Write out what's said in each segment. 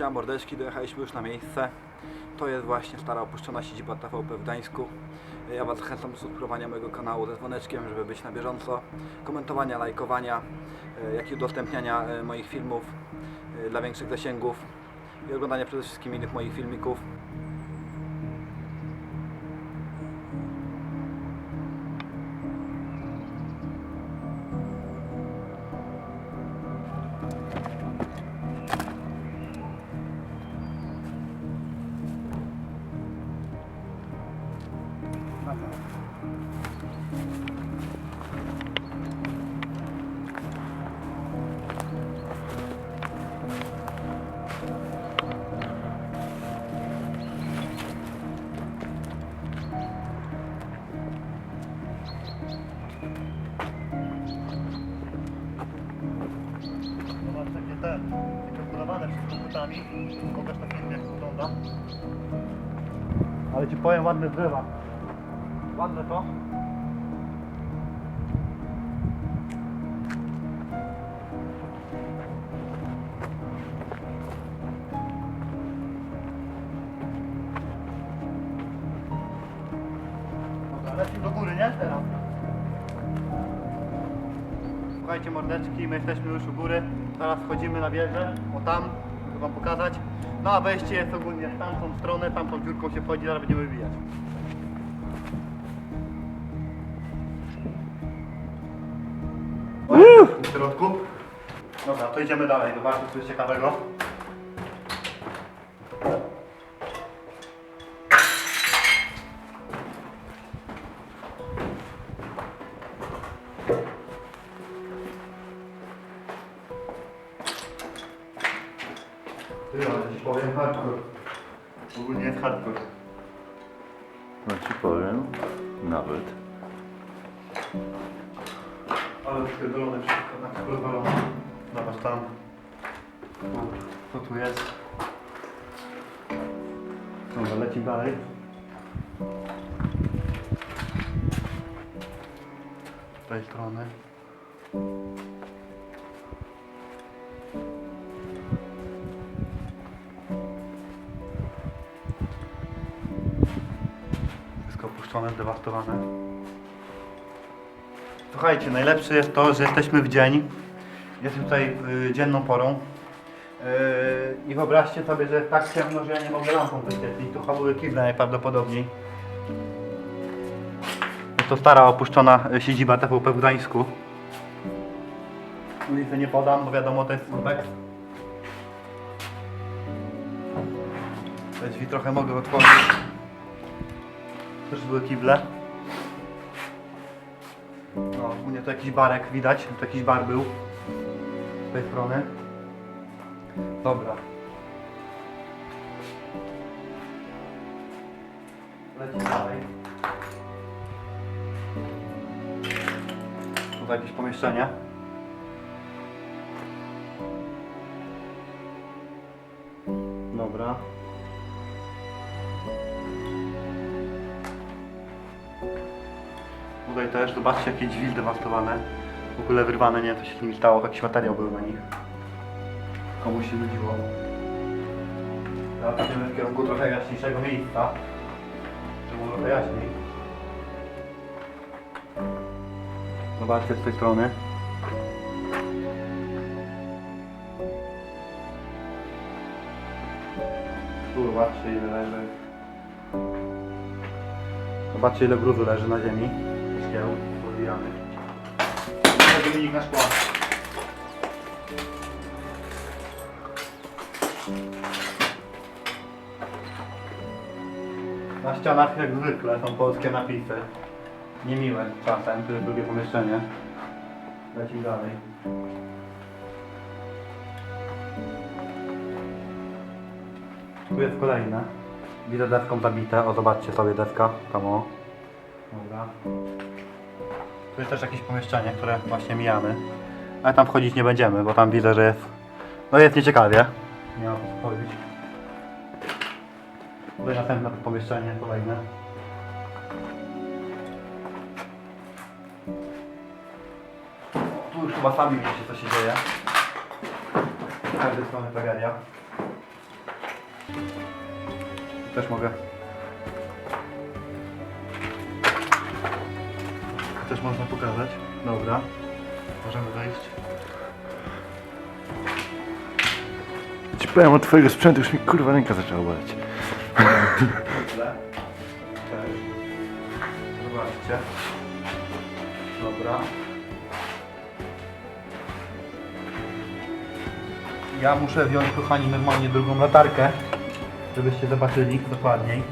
Siema mordeczki, dojechaliśmy już na miejsce. To jest właśnie stara opuszczona siedziba TVP w Gdańsku. Ja Was zachęcam do subskrybowania mojego kanału ze dzwoneczkiem, żeby być na bieżąco. Komentowania, lajkowania, e, jak i udostępniania e, moich filmów e, dla większych zasięgów i oglądania przede wszystkim innych moich filmików. Butami. Pokaż na filmie jak to wygląda. Ale ci powiem ładne drzewa. Ładne to. Lecimy do góry, nie? Teraz. Słuchajcie mordeczki, my jesteśmy już u góry. Teraz wchodzimy na wieżę, o tam, wam pokazać. No a wejście jest ogólnie w tamtą stronę, tamtą dziurką się wchodzi, zaraz będziemy wybijać. W środku. Dobra, to idziemy dalej, zobaczmy co jest ciekawego. Ty, ale ci powiem hardcore. Ogólnie jest hardcore. No ci powiem, nawet. Ale spierdolone wszystko, tak rozwalone. Zobacz tam. Tu, Co tu jest? Dobra, lecimy dalej. Z tej strony. Słuchajcie, najlepsze jest to, że jesteśmy w dzień. Jest tutaj y, dzienną porą. Yy, I wyobraźcie sobie, że tak ciemno, że ja nie mogę lampą wyświetlić. Tu były kible najprawdopodobniej. Jest to stara opuszczona y, siedziba TVP w Gdańsku. Ulicę nie podam, bo wiadomo to jest urbex. Te drzwi trochę mogę otworzyć. Też były kible. No, u mnie to jakiś barek widać, to jakiś bar był z tej strony. Dobra. Lecimy dalej. Tutaj jakieś pomieszczenie. Tutaj też, zobaczcie jakie drzwi zdewastowane. W ogóle wyrwane, nie co się z nimi stało, jakiś materiał był na nich. Komuś się nudziło. Teraz idziemy w kierunku trochę jaśniejszego miejsca. Żeby było trochę jaśniej. Zobaczcie z tej strony. Zobaczcie ile leży. Zobaczcie ile gruzu leży na ziemi. Szkieł podbijany. To wynik na szkła. Na ścianach jak zwykle są polskie napisy. Niemiłe czasem, to jest drugie pomieszczenie. Lecimy dalej. Tu jest kolejne. Widzę deską zabite. O, zobaczcie sobie deska. Tam o. Dobra. Tu jest też jakieś pomieszczenie, które właśnie mijamy. Ale tam wchodzić nie będziemy, bo tam widzę, że jest... No jest nieciekawie. Nie ma co wchodzić. Tutaj następne pomieszczenie, kolejne. Tu już chyba sami wiecie co się dzieje. Z każdej strony tragedia. Też mogę. Też można pokazać. Dobra. Możemy wejść. Ci powiem od twojego sprzętu, już mi kurwa ręka zaczęła boleć. Zobaczcie. Dobra. Ja muszę wziąć, kochani, normalnie drugą latarkę, żebyście zobaczyli dokładniej.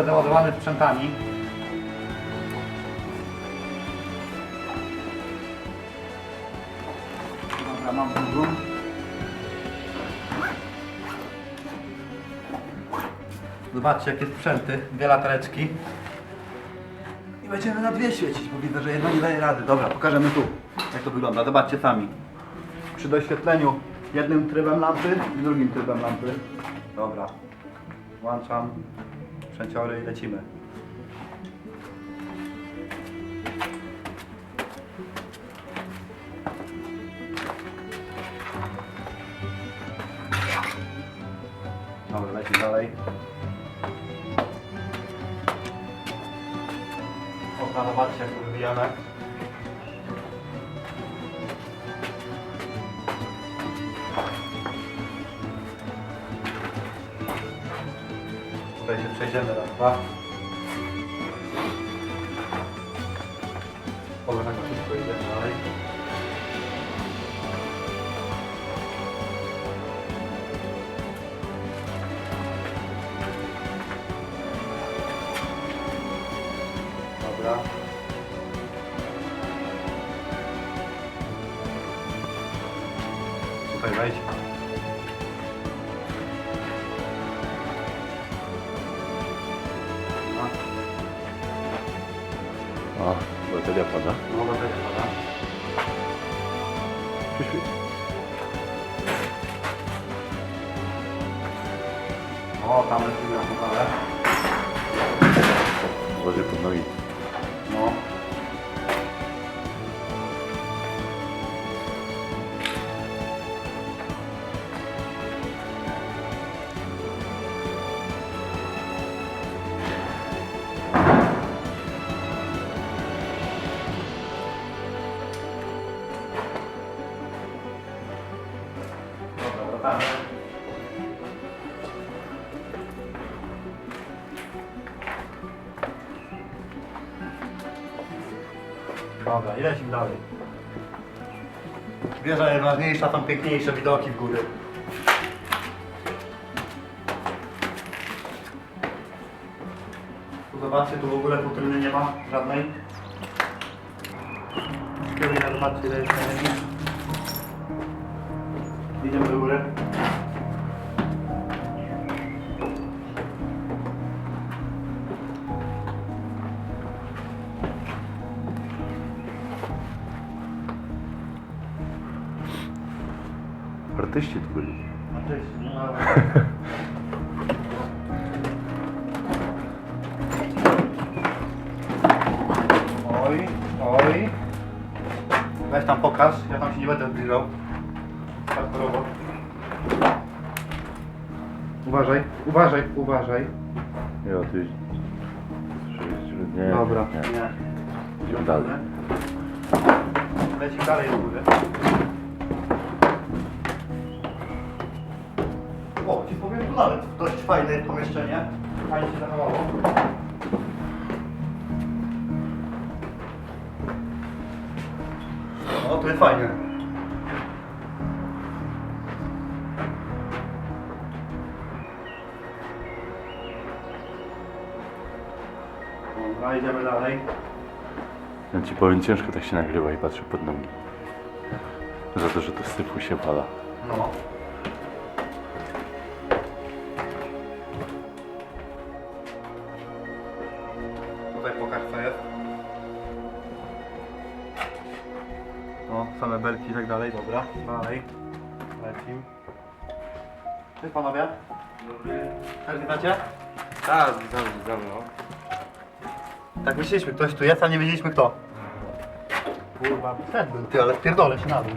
Ogóle załadowany sprzętami. Dobra, mam drugą. Zobaczcie jakie sprzęty, dwie latareczki. I będziemy na dwie świecić, bo widzę, że jedna nie daje rady. Dobra, pokażemy tu, jak to wygląda. Zobaczcie sami. Przy doświetleniu jednym trybem lampy i drugim trybem lampy. Dobra. Włączam sprzęciory i lecimy. Dobra, lecimy dalej. Okna, zobaczcie jak to. Tutaj się przejdziemy raz, dwa. Dobra, tak szybko dalej. Tutaj wejdź. Pada. no dobra, dobra. Przyświeć. O, tam lecimy na dole. Uważaj pod nogi. No. Dobra, i lecimy dalej. Wieża jest ważniejsza, są piękniejsze widoki w góry. Tu zobaczcie, tu w ogóle futryny nie ma żadnej. Kierunek, zobaczcie, ile jest energii. Idziemy do góry. Artyści tu byli. To jest, no, Oj, oj. Weź tam pokaż, ja tam się nie będę zbliżał. Hardkorowo. Uważaj, uważaj, uważaj. Ja już... Nie, Dobra, nie. nie. Idziemy dalej. Lecimy dalej do góry. O, ci powiem tu nawet dość fajne pomieszczenie. Fajnie się zachowało. O, tu jest fajnie. Dobra, idziemy dalej. Ja ci powiem, ciężko tak się nagrywa i patrzę pod nogi. Za to, że to sypu się pada. No. Tutaj pokaż co jest. O, same belki i tak dalej, dobra. Dalej. Lecim. Cześć panowie. Dobry. Też znacie? Tak, widzamy, widzamy, no. Tak myśleliśmy, ktoś tu jest, a nie wiedzieliśmy kto. Kurwa, wszedłbym ty, ale spierdolę się na dół.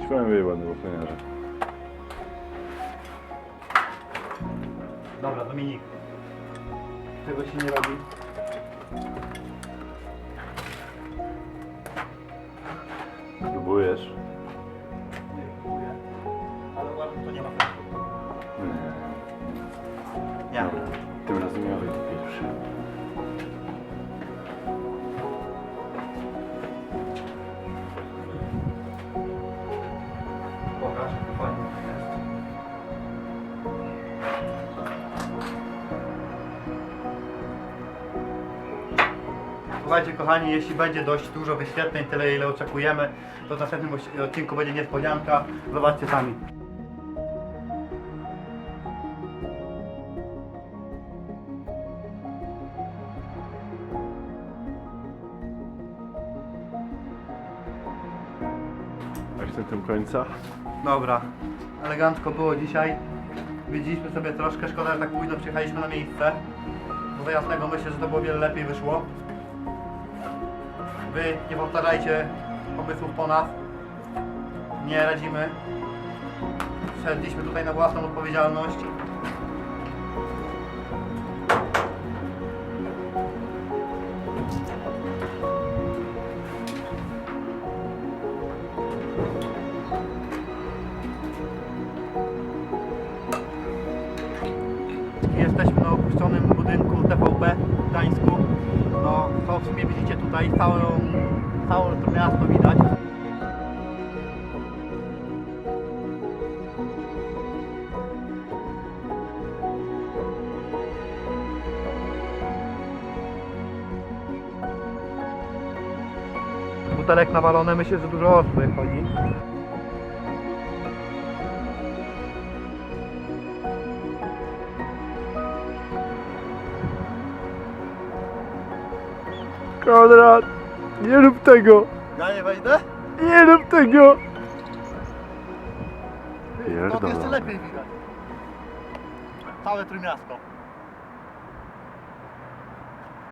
Ci powiem wyjebany ochroniarze. Dobra, Dominik. Czego się nie robi? Próbujesz? Słuchajcie kochani, jeśli będzie dość dużo wyświetleń, tyle ile oczekujemy, to w następnym odcinku będzie niespodzianka. Zobaczcie sami. Akcentem końca? Dobra, elegancko było dzisiaj. Widzieliśmy sobie troszkę, szkoda, że tak późno przyjechaliśmy na miejsce. Bo za jasnego myślę, że to było wiele lepiej wyszło. Wy nie powtarzajcie pomysłów po nas. Nie radzimy. Szedliśmy tutaj na własną odpowiedzialność. Jesteśmy na opuszczonym budynku TVP w Gdańsku. To w sumie widzicie tutaj, całą, całe to miasto widać. Butelek nawalone, myślę, że dużo osób chodzi. Konrad! Nie rób tego! Ja nie wejdę? Nie rób tego! To Pierdolę. jeszcze lepiej widać. Całe Trójmiasto.